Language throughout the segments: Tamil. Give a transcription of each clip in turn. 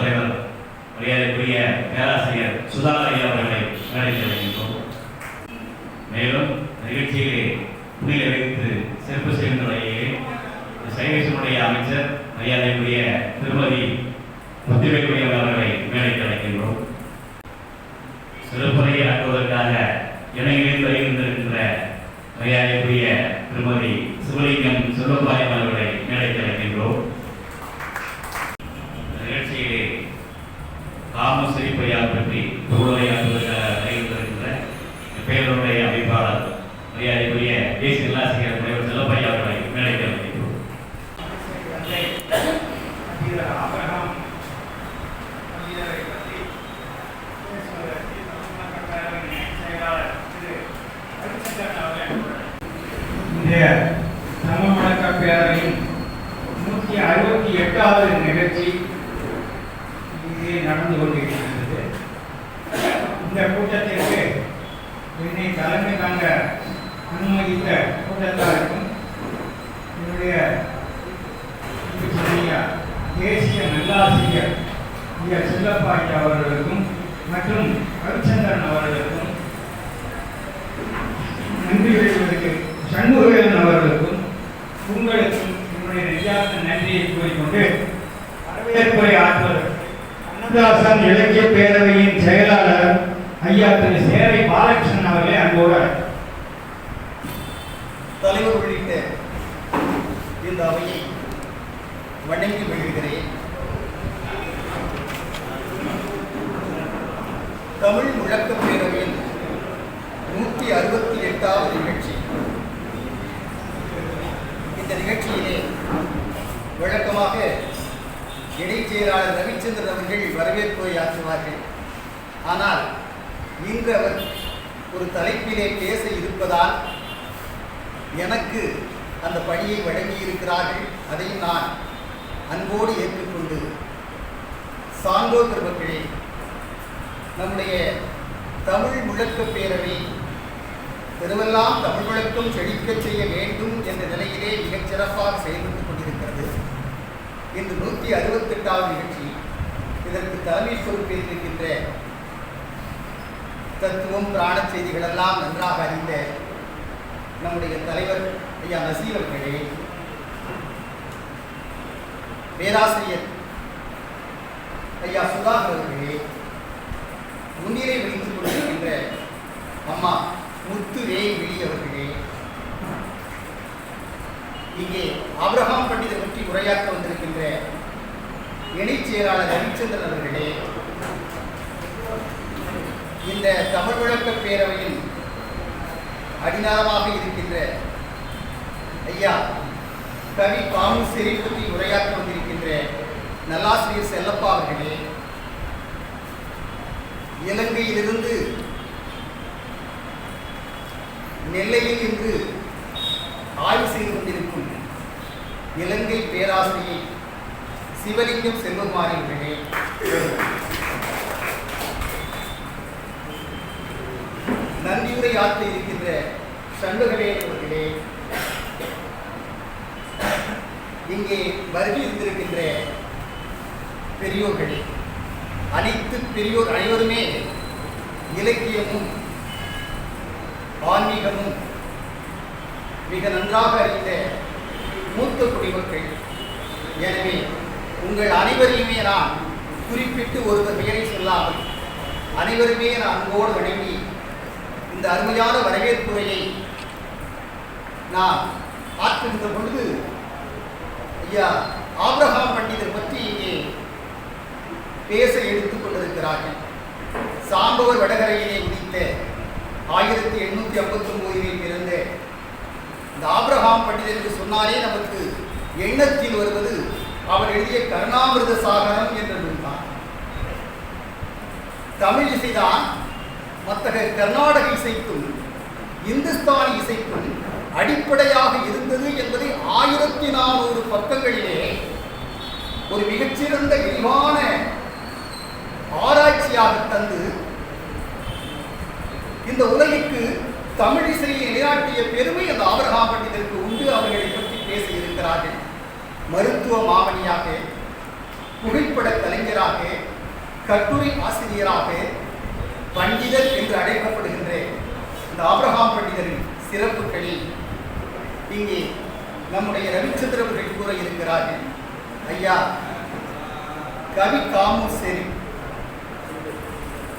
தலைவர் மரியாதைக்குரிய பேராசிரியர் சுதா அவர்களை மேடைக்கு அழைக்கின்றோம் மேலும் நிகழ்ச்சியிலே புனித வைத்து சிறப்பு செய்கின்ற வகையிலே சைவேசனுடைய அமைச்சர் மரியாதைக்குரிய திருமதி முத்துவேக்குரிய அவர்களை மேடைக்கு அழைக்கின்றோம் சிறப்புரையை ஆற்றுவதற்காக இணையிலிருந்து வருகின்றிருக்கின்ற மரியாதைக்குரிய திருமதி சிவலிங்கம் செல்வபாயம் அவர்களை மேடைக்கு அழைக்கின்றோம் இந்த நிகழ்ச்சியிலே காம சிரிப்பையா பற்றி உரையாற்றுவதற்காக வருகின்றிருக்கின்ற பேருடைய அமைப்பாளர் மரியாதைக்குரிய தேசிய நல்லாசிரியர் தலைவர் செல்லப்பையா அவர்களை மேடைக்கு அழைக்கின்றோம் அதிபர் ஆபிரகாம் அதிபரை பற்றி பேசுவதற்கு தமிழ்நாட்டு பேரவையின் செயலாளர் திரு ரவிச்சந்திரன் அவர்கள் இன்றைய தமிழ் வழக்க பேரவையின் நூற்றி அறுபத்தி எட்டாவது நிகழ்ச்சி இங்கே நடந்து கொண்டிருக்கிறது இந்த கூட்டத்திற்கு என்னை தலைமை தாங்க அனுமதித்த கூட்டத்தாருக்கும் என்னுடைய தேசிய நல்லாசிரியர் ஐயா செல்லப்பாண்டி அவர்களுக்கும் மற்றும் ரவிச்சந்திரன் அவர்களுக்கும் நன்றி தெரிவிப்பதற்கு சண்முகவேலன் அவர்களுக்கும் உங்களுக்கும் என்னுடைய நெஞ்சார்ந்த நன்றியை கூறிக்கொண்டு வரவேற்புரை ஆற்றுவதற்கு அன்னதாசன் இலக்கிய பேரவையின் செயலாளர் ஐயா திரு சேரை பாலகிருஷ்ணன் அவர்களே அன்போடு தலைவர் உள்ளிட்ட இந்த அவையை வணங்கி மகிழ்கிறேன். தமிழ் முழக்கப் பேரவையில் நூற்றி அறுபத்தி எட்டாவது நிகழ்ச்சி இந்த நிகழ்ச்சியிலே வழக்கமாக இணைச் செயலாளர் ரவிச்சந்திரன் அவர்கள் வரவேற்புரை ஆற்றுவார்கள். ஆனால் இன்று அவர் ஒரு தலைப்பிலே பேச இருப்பதால் எனக்கு அந்த பணியை வழங்கியிருக்கிறார்கள். அதையும் நான் அன்போடு ஏற்றுக்கொண்டு சான்றோர் பெருமக்களே நம்முடைய தமிழ் முழக்கப் பேரவை தெருவெல்லாம் தமிழ் முழக்கம் செழிக்கச் செய்ய வேண்டும் என்ற நிலையிலே மிகச் சிறப்பாக செயல்பட்டுக் இன்று நூற்றி அறுபத்தெட்டாவது நிகழ்ச்சி. இதற்கு தலைமை பொறுப்பேற்றிருக்கின்ற தத்துவம் பிராண செய்திகளெல்லாம் நன்றாக அறிந்த நம்முடைய தலைவர் ஐயா நசீர் அவர்களே பேராசிரியர் ஐயா சுதாகர் அவர்களே முன்னிலை வகித்துக் கொண்டிருக்கின்ற அம்மா முத்து ரே விழி அவர்களே இங்கே ஆப்ரஹாம் பண்டிதை பற்றி உரையாற்ற வந்திருக்கின்ற இணைச் செயலாளர் ரவிச்சந்திரன் அவர்களே இந்த தமிழ் விளக்க பேரவையின் அடிநாதமாக இருக்கின்ற ஐயா கவி பாமு சிறை பற்றி உரையாற்ற வந்திருக்கின்ற நல்லாசிரியர் செல்லப்பா அவர்களே இலங்கையிலிருந்து நெல்லையில் இன்று இலங்கை பேராசிரியை சிவலிங்கம் செல்வகுமாரி நன்றியுரை ஆற்ற இருக்கின்ற சண்முகவேல் அவர்களே. இங்கே வருகை இருந்திருக்கின்ற பெரியோர்களே அனைத்து பெரியோர் அனைவருமே இலக்கியமும் ஆன்மீகமும் மிக நன்றாக அறிந்த மூத்த குடிமக்கள். எனவே உங்கள் அனைவரையுமே நான் குறிப்பிட்டு ஒருவர் பெயரை சொல்லாமல் அனைவருமே நான் அன்போடு வணங்கி இந்த அருமையான வரவேற்புரையை நான் ஆற்றுகின்ற பொழுது ஐயா ஆப்ரஹாம் பண்டிதர் பற்றி இங்கே பேச எடுத்துக் கொண்டிருக்கிறார்கள். சாம்பவர் வடகரையிலே உதித்த ஆயிரத்தி எண்ணூற்றி ஐம்பத்தி ஒன்பதிலே பிறந்த இந்த ஆபிரகாம் பண்டிதர் என்று சொன்னாலே நமக்கு எண்ணத்தில் வருவது அவர் எழுதிய கருணாமிர்த சாகரம் என்ற நூல்தான். தமிழ் இசைதான் மற்ற கர்நாடக இசைக்கும் இந்துஸ்தானி இசைக்கும் அடிப்படையாக இருந்தது என்பதை ஆயிரத்தி நானூறு பக்கங்களிலே ஒரு மிகச்சிறந்த விரிவான ஆராய்ச்சியாக தந்து இந்த உலகிற்கு தமிழ் இசையை நிலைநாட்டிய பெருமை அந்த ஆபிரகாம் அவர்களை பற்றி பேசியிருக்கிறார்கள். மருத்துவ மாமணியாக புகைப்பட கலைஞராக கட்டுரை ஆசிரியராக பண்டிதர் என்று அழைக்கப்படுகின்ற இந்த ஆபிரகாம் பண்டிதரின் சிறப்புகளில் இங்கே நம்முடைய ரவிச்சந்திர அவர்கள் கூற இருக்கிறார்கள். ஐயா கவி காமு சரி.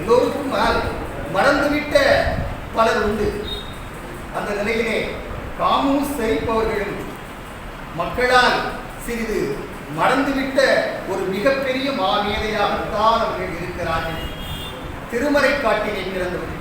எல்லோருக்கும் மறந்துவிட்ட பலர் உண்டு. அந்த நிலையிலே காமூஸ் செய்பவர்களும் மக்களால் சிறிது மறந்துவிட்ட ஒரு மிகப்பெரிய மாமேதையாகத்தான் அவர்கள் இருக்கிறார்கள். திருமறை காட்டிலே பிறந்தவர்கள்.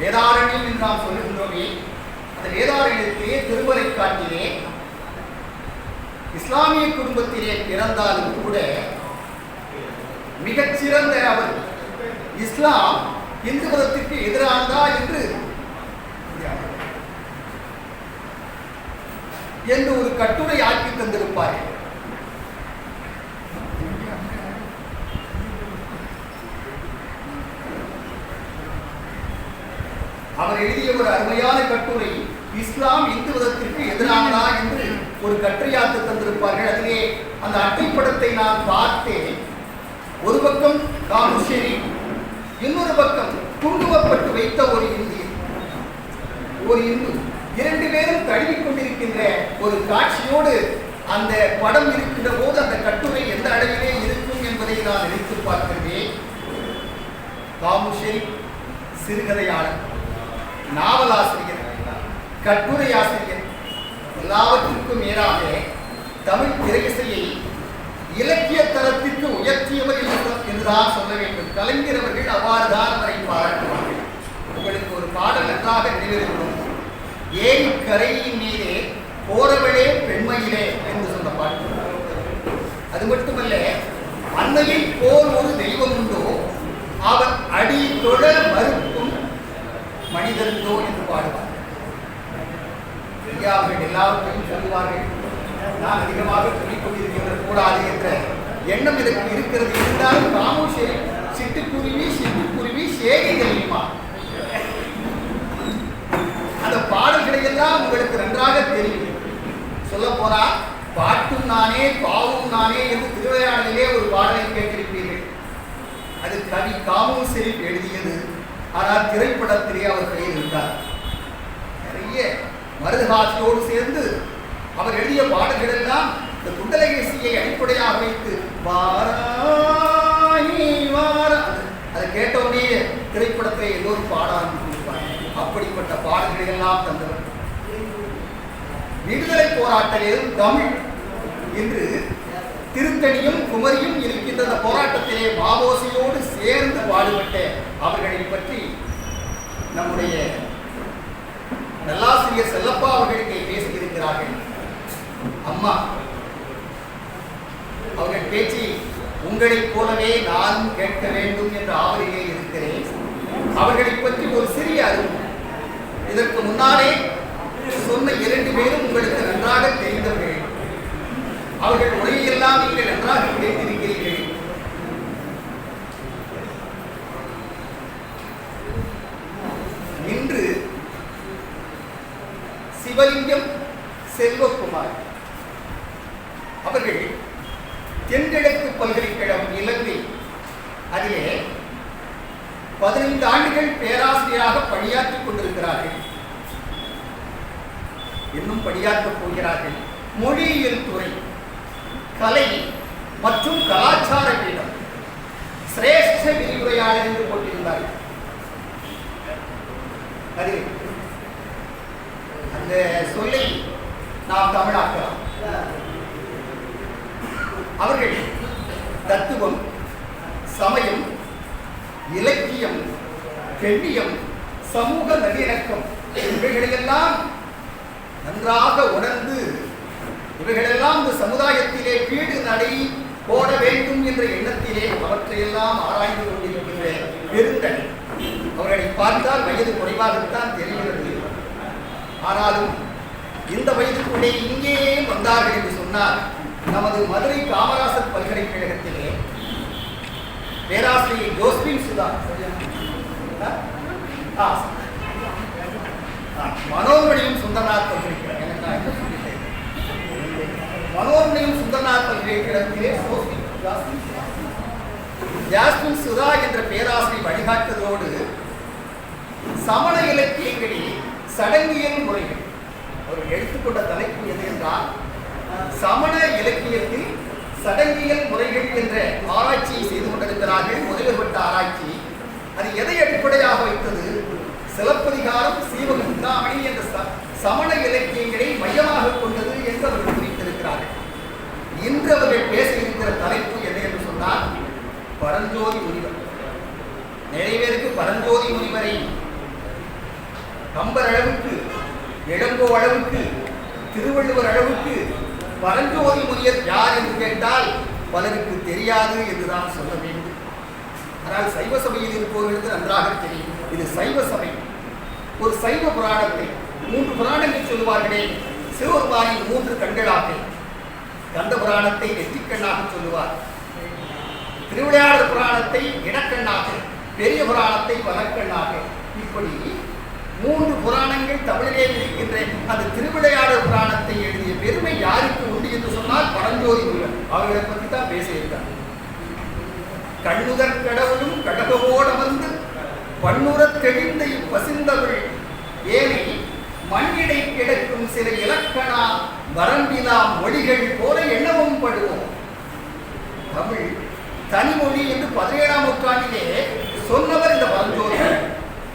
வேதாரண்யம் என்று நாம் சொல்லுகின்றோமே அந்த வேதாரண்யத்திலே திருமறை காட்டிலே இஸ்லாமிய குடும்பத்திலே பிறந்தாலும் கூட மிகச்சிறந்த அவர். இஸ்லாம் இந்து மதத்திற்கு எதிரானதா என்று என்று ஒரு கட்டுரை ஆக்கி தந்திருப்பார்கள் அவர் எழுதிய ஒரு அருமையான கட்டுரை இஸ்லாம் இந்து மதத்திற்கு எதிரானதா என்று ஒரு கட்டுரையாத்து தந்திருப்பார்கள். அதிலே அந்த அட்டைப்படத்தை நான் பார்த்தேன். ஒரு பக்கம் காமுஷேரி இன்னொரு பக்கம் துண்டுவப்பட்டு வைத்த ஒரு இந்தியன். ஒரு இந்து. இரண்டு பேரும் தழுவிக் கொண்டிருக்கின்ற ஒரு காட்சியோடு அந்த படம் இருக்கின்ற போது அந்த கட்டுரை எந்த அளவிலே இருக்கும் என்பதை நான் நினைத்து பார்க்கிறேன். காமுஷேரி சிறுகதையாளர் நாவலாசிரியர் கட்டுரை ஆசிரியர் எல்லாவற்றிற்கும் மேலாக தமிழ் திரையிசையை இலக்கிய தரத்திற்கு உயர்த்தியவர் என்றுதான் சொல்ல வேண்டும். கலைஞர் அவர்கள் அவ்வாறுதான் அவரை பாராட்டுவார்கள். உங்களுக்கு ஒரு பாடல் நன்றாக நினைவிருக்கிறோம் ஏன் கரையின் மீதே போறவளே பெண்மையிலே என்று சொன்ன பாட்டு. அது மட்டுமல்ல அன்னையில் போல் ஒரு தெய்வம் உண்டோ அவர் அடி தொழ மறுக்கும் மனிதர்களோ என்று பாடுவார் ஐயா எல்லாவற்றையும் சொல்லுவார்கள் நான் அதிகமாக சொல்லிக் கொண்டிருக்கின்ற கூடாது என்ற எண்ணம் இதற்கு இருக்கிறது. இருந்தாலும் ராமு சிட்டுக்குருவி சிட்டுக்குருவி சேகை தெரியுமா அந்த பாடல்களை எல்லாம் உங்களுக்கு நன்றாக தெரியும். சொல்ல போனா பாட்டும் நானே பாவும் நானே என்று திருவிளையாடலிலே ஒரு பாடலை கேட்டிருப்பீர்கள். அது கவி காமும் சரி எழுதியது. ஆனால் திரைப்படத்திலே அவர் பெயர் இருந்தார். நிறைய மருதுகாட்சியோடு சேர்ந்து அவர் எழுதிய பாடல்கள் எல்லாம் இந்த குண்டலகேசியை அடிப்படையாக வைத்து வாராயி வாரா அதை கேட்டவுடனே திரைப்படத்தை எல்லோரும் பாட ஆரம்பித்திருப்பார் அப்படிப்பட்ட பாடல்களை எல்லாம் தந்தவர். விடுதலை போராட்டத்திலும் தமிழ் என்று திருத்தணியும் குமரியும் இருக்கின்ற போராட்டத்திலே மாவோசியோடு சேர்ந்து பாடுபட்ட அவர்களை பற்றி நம்முடைய நல்லாசிரியர் செல்லப்பா அவர்களுக்கு பேசியிருக்கிறார்கள். அம்மா அவர்கள் பேச்சு உங்களைப் போலவே நானும் கேட்க வேண்டும் என்ற ஆவலிலே இருக்கிறேன். அவர்களை பற்றி ஒரு சிறிய அறிவு இதற்கு முன்னாலே சொன்ன இரண்டு பேரும் உங்களுக்கு நன்றாக தெரிந்தவர்கள் அவர்கள் உரையெல்லாம் நீங்கள் நன்றாக கேட்டிருக்கிறீர்கள் இன்று சிவலிங்கம் செல்வகுமார் அவர்கள் தென்கிழக்கு பல்கலைக்கழகம் இலங்கை அதிலே பதினைந்து ஆண்டுகள் பேராசிரியராக பணியாற்றிக் கொண்டிருக்கிறார்கள். இன்னும் பணியாற்றப் போகிறார்கள். மொழியியல் துறை கலை மற்றும் கலாச்சார பீடம் சிரேஷ்ட விரிவுரையாளர் என்று போட்டிருந்தார்கள். அது அந்த சொல்லை நாம் தமிழாக்கலாம். அவர்கள் தத்துவம் சமயம் இலக்கியம் பெண்ணியம் சமூக நல்லிணக்கம் இவைகளையெல்லாம் நன்றாக உணர்ந்து இவைகளெல்லாம் இந்த சமுதாயத்திலே வீடு நடை போட வேண்டும் என்ற எண்ணத்திலே அவற்றையெல்லாம் ஆராய்ந்து கொண்டிருக்கின்ற பெருந்தன். அவர்களை பார்த்தால் வயது குறைவாகத்தான் தெரிகிறது. ஆனாலும் இந்த வயதுக்குள்ளே இங்கேயே வந்தார்கள் என்று சொன்னால் நமது மதுரை காமராசர் பல்கலைக்கழகத்திலே பேராசிரியர் ஜோஸ்பின் சுதா சரியா? ஆ, சுந்தரநாத் பல்கலைக்கழகம். எனக்கு நான் என்ன சொல்லிட்டேன். சுந்தரநாத் பல்கலைக்கழகத்திலே ஜாஸ்மின் சுதா. என்ற பேராசிரியர் வழிகாட்டதோடு சமண இலக்கியங்களில் சடங்கியல் முறைகள். அவர் எடுத்துக்கொண்ட தலைப்பு எது என்றால் சமண இலக்கியத்தில் சடங்கியல் முறைகள் என்ற ஆராய்ச்சியை செய்து கொண்டிருக்கிறார்கள் முதலில் ஆராய்ச்சி. அது எதை அடிப்படையாக சிலப்பதிகாரம் சீவகந்தாமணி என்ற ச- சமண இலக்கியங்களை மையமாக கொண்டது என்று அவர்கள் குறித்திருக்கிறார்கள். இன்று அவர்கள் பேசியிருக்கிற தலைப்பு என்ன என்று சொன்னால் பரஞ்சோதி முனிவர். நிறைய பேருக்கு பரஞ்சோதி முனிவரை கம்பர் அளவுக்கு இளங்கோ அளவுக்கு திருவள்ளுவர் அளவுக்கு பரஞ்சோதி முனியர் யார் என்று கேட்டால் பலருக்கு தெரியாது என்றுதான் சொல்ல வேண்டும். ஆனால் சைவ சபையில் இருப்பவர்களுக்கு நன்றாக தெரியும். இது சைவ சபை. ஒரு சைவ புராணத்தை மூன்று புராணங்கள் சொல்லுவார்களே. சிவபெருமானின் மூன்று கண்களாக கந்த புராணத்தை நெற்றிக்கண்ணாக சொல்லுவார். திருவிளையாடல் புராணத்தை இடக்கண்ணாக பெரிய புராணத்தை வலக்கண்ணாக இப்படி மூன்று புராணங்கள் தமிழிலே இருக்கின்ற அந்த திருவிளையாடல் புராணத்தை எழுதிய பெருமை யாருக்கு உண்டு என்று சொன்னால் பரஞ்சோதி முருகன். அவர்களை பற்றி தான் பேசியிருக்கார். கண்ணுதற் கடவுளும் கடகவோடு அமர்ந்து பன்னுறத் தெளிந்த இப்பசிந்தவள் ஏனி மண்ணிடை கிடக்கும் சில இலக்கணா வரம்பிலா மொழிகள் போல எண்ணவும் படுவோம். தமிழ் தனிமொழி என்று பதினேழாம் நூற்றாண்டிலே சொன்னவர் இந்த பரஞ்சோதி.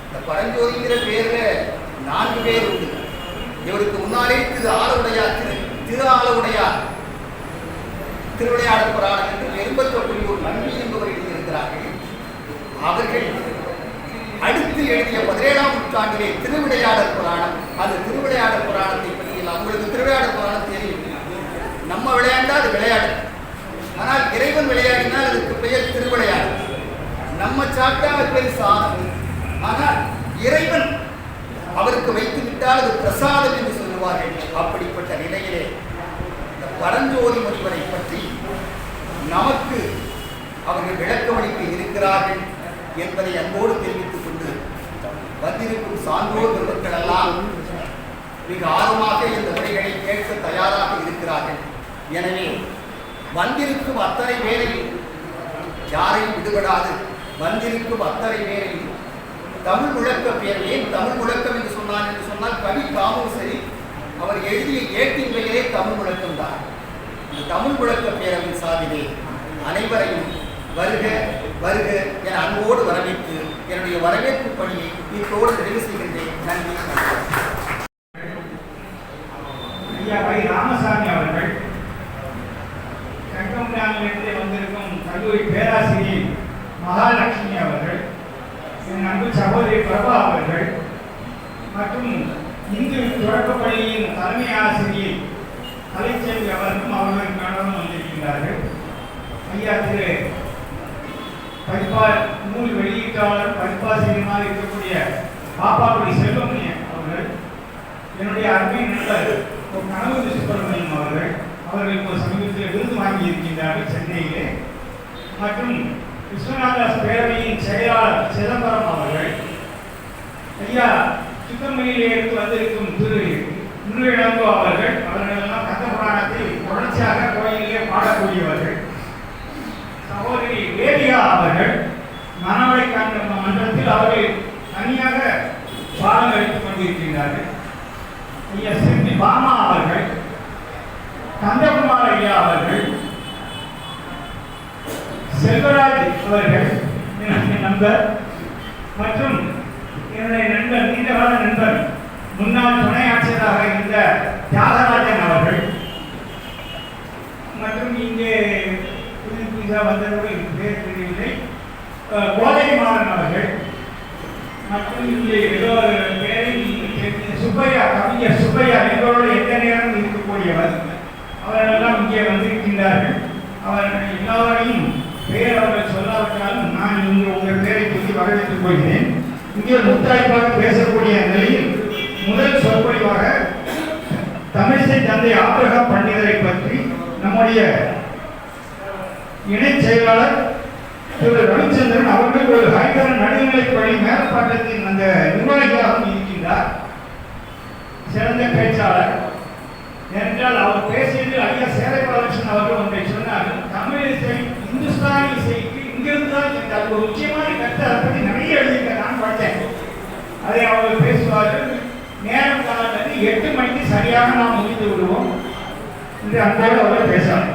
இந்த பரஞ்சோதிங்கிற பேர்ல நான்கு பேர் உண்டு. இவருக்கு முன்னாலே திரு ஆளவுடையார் திரு திரு ஆளவுடையார் திருவிளையாடல் புராணம் என்று ஒரு நம்பி என்பவர் எழுதியிருக்கிறார்கள். அவர்கள் அடுத்து எழுதிய பதினேழாம் நூற்றாண்டிலே திருவிளையாடல் புராணம். அந்த திருவிளையாடல் புராணத்தை பற்றி அவங்களுக்கு உங்களுக்கு திருவிளையாடல் புராணம் தெரியும். நம்ம விளையாண்டா அது விளையாடு. ஆனால் இறைவன் விளையாடினால் அதுக்கு பெயர் திருவிளையாடு. நம்ம சாப்பிட்டா அது பேர் சாதம். ஆனால் இறைவன் அவருக்கு வைத்து விட்டால் அது பிரசாதம் என்று சொல்லுவார்கள். அப்படிப்பட்ட நிலையிலே இந்த பரஞ்சோதி முனிவரை பற்றி நமக்கு அவர்கள் விளக்கமளிக்க இருக்கிறார்கள் என்பதை அன்போடு தெரிவித்துக் வந்திருக்கும் சான்றோர் பெருமக்கள் எல்லாம் மிக ஆர்வமாக இந்த உரைகளை கேட்க தயாராக இருக்கிறார்கள். எனவே வந்திருக்கும் அத்தனை பேரையும் யாரையும் விடுபடாது. வந்திருக்கும் அத்தனை பேரையும் தமிழ் முழக்க பேர் ஏன் தமிழ் முழக்கம் என்று சொன்னான் என்று சொன்னால் கவி காமோசரி அவர் எழுதிய ஏட்டின் தமிழ் முழக்கம் தான் இந்த தமிழ் முழக்க பேரவின் சாதிலே அனைவரையும் வருக வருக என அன்போடு வரவேற்று என்னுடைய வரவேற்பு பணியை இப்போடு நிறைவு செய்கின்றேன். நன்றி ஐயா வை ராமசாமி அவர்கள் சங்கம்லாமிலிருந்து வந்திருக்கும் கல்லூரி பேராசிரியை மகாலட்சுமி அவர்கள் என் அன்பு சகோதரி பிரபா அவர்கள் மற்றும் இந்து தொடக்கப்பள்ளியின் தலைமை ஆசிரியை கலைச்செல்வி அவர்களும் அவர்களின் கணவரும் வந்திருக்கின்றார்கள் ஐயா திரு பதிப்பா நூல் வெளியீட்டாளர் பதிப்பாசிரியமாக இருக்கக்கூடிய பாப்பாக்குடி செல்வமணி அவர்கள் என்னுடைய அருமை நண்பர் ஒரு கனவு சுப்பிரமணியம் அவர்கள் அவர்கள் இப்போ சமீபத்தில் விருது வாங்கி இருக்கின்றார்கள் சென்னையிலே. மற்றும் விஸ்வநாதாஸ் பேரவையின் செயலாளர் சிதம்பரம் அவர்கள் ஐயா சுத்தமணியிலே இருந்து வந்திருக்கும் திரு முன்னிழங்கோ அவர்கள் அவர்களெல்லாம் கந்த புராணத்தை தொடர்ச்சியாக கோயிலிலே பாடக்கூடியவர்கள். சகோதரி வேதியா அவர்கள் மனவளை காண்ட மன்றத்தில் அவர்கள் தனியாக பாடம் எடுத்துக் கொண்டிருக்கின்றார்கள். ஐயா சிற்பி பாமா அவர்கள் கந்தகுமார் ஐயா அவர்கள் செல்வராஜ் அவர்கள் என்னுடைய நண்பர் மற்றும் என்னுடைய நண்பர் நீண்டகால நண்பர் முன்னாள் துணை ஆட்சியராக இருந்த தியாகராஜன் அவர்கள் மற்றும் இங்கே புதிய புதிதாக வந்தவர்கள் பேர் தெரியவில்லை கோதை மாறன் அவர்கள் மற்றும் இங்கே ஏதோ பேரை சுப்பையா கவிஞர் சுப்பையா எங்களோடு எந்த நேரம் இருக்கக்கூடியவர்? அவரெல்லாம் இங்கே வந்திருக்கின்றார்கள். அவர்கள் எல்லாரையும் பெயர் அவர்கள் சொல்லாவிட்டாலும் நான் இங்கே உங்கள் பேரை சொல்லி வரவேற்றுக் கொள்கிறேன். இங்கே முத்தாய்ப்பாக பேசக்கூடிய நிலையில் முதல் சொற்பொழிவாக தமிழிசை தந்தை ஆபிரகம் பண்டிதரை பற்றி நம்முடைய இணை செயலாளர் திரு ரவிச்சந்திரன் அவர்கள் ஒரு ஹைதர நடுநிலைப் பள்ளி அந்த நிர்வாகியாகவும் இருக்கின்றார். சிறந்த பேச்சாளர். ஏனென்றால் அவர் பேசியது ஐயா சேரை பாலகிருஷ்ணன் அவர்கள் ஒன்றை சொன்னார் தமிழ் இசை இந்துஸ்தானி இசைக்கு இங்கிருந்து தான் எனக்கு அது ஒரு முக்கியமான கருத்து அதை பற்றி நிறைய எழுதியிருக்கேன் நான் பார்த்தேன் அதை அவர்கள் பேசுவார்கள். நேரம் காலத்தில் எட்டு மணிக்கு சரியாக நாம் முடிந்து விடுவோம். என்று அன்போடு அவர் பேசுவார்